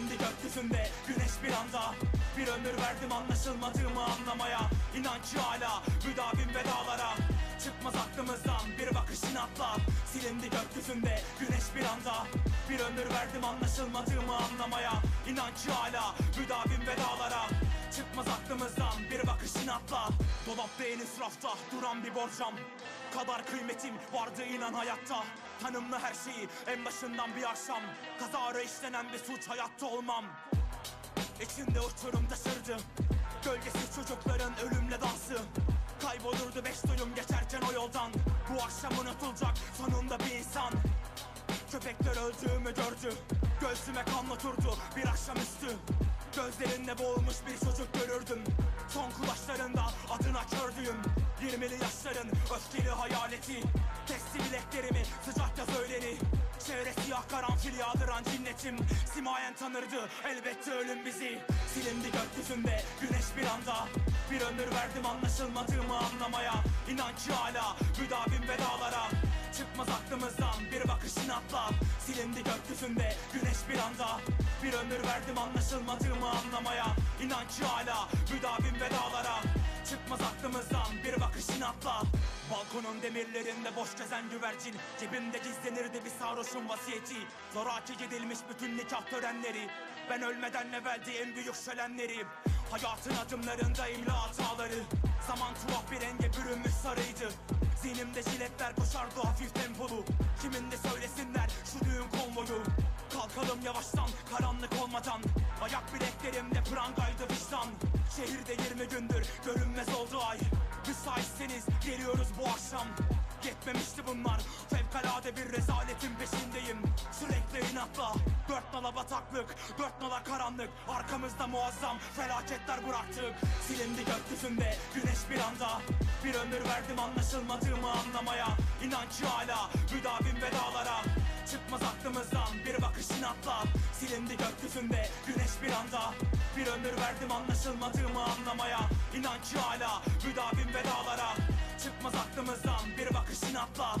Silindi gökyüzünde güneş bir anda. Bir ömür verdim anlaşılmadığımı anlamaya. İnanç hala müdavim ve dağlara Çıkmaz aklımızdan bir bakış inatla. Silindi gökyüzünde güneş bir anda. Bir ömür verdim anlaşılmadığımı anlamaya. İnanç hala müdavim ve dağlara Çıkmaz aklımızdan bir bakış inatla. Dolapta en üst rafta duran bir borcam. Kadar kıymetim vardı inan hayatta Tanımlı her şeyi. En başından bir akşam Kazara işlenen bir suç hayatta olmam. İçinde uçurum taşırdı. Gölgesiz çocukların ölümle dansı. Kaybolurdu beş duyum geçerken o yoldan. Bu akşam unutulacak sonunda bir insan. Köpekler öldüğümü gördü. Göğsüme kan oturdu bir akşamüstü Gözlerinde boğulmuş bir çocuk görürdüm. Son kulaçlarında adına kördüğüm Yirmili yaşların öfkeli hayaleti. Kesti bileklerimi sıcak karanfil yağdıran cinnetim Simayen tanırdı elbette ölüm bizi. Silindi gökyüzünde güneş bir anda Bir ömür verdim anlaşılmadığımı anlamaya. İnanç hala müdavim ve dağlara Çıkmaz aklımızdan bir bakış inatla Silindi gökyüzünde güneş bir anda Bir ömür verdim anlaşılmadığımı anlamaya. İnanç hala müdavim ve dağlara Çıkmaz aklımızdan bir bakış inatla Balkonun demirlerinde boş gezen güvercin. Cebimde gizlenirdi bir sarhoşun vasiyeti. Zoraki edilmiş bütün nikah törenleri. Ben ölmeden evveldi en büyük şölenleri. Hayatın adımlarında imla hataları. Zaman tuhaf bir renge bürünmüş sarıydı. Zihnimde jiletler koşardı hafif tempolu. Kimin de söylesinler şu düğün konvoyu. Kalkalım yavaştan karanlık olmadan. Ayak bileklerimde prangaydı vicdan. Şehirde 20 gündür görünmez oldu ay Müsaitseniz geliyoruz bu akşam. Yetmemişti bunlar. Fevkalade bir rezaletin peşindeyim. Sürekli inatla. Dört nala bataklık Dört nala karanlık. Arkamızda muazzam felaketler bıraktık. Silindi gökyüzünde güneş bir anda. Bir ömür verdim anlaşılmadığımı anlamaya. İnanç hala müdavim ve dağlara Çıkmaz aklımızdan bir bakış inatla. Silindi gökyüzünde güneş bir anda. Bir ömür verdim anlaşılmadığımı anlamaya. İnanç hala aklımızdan bir bakış inatla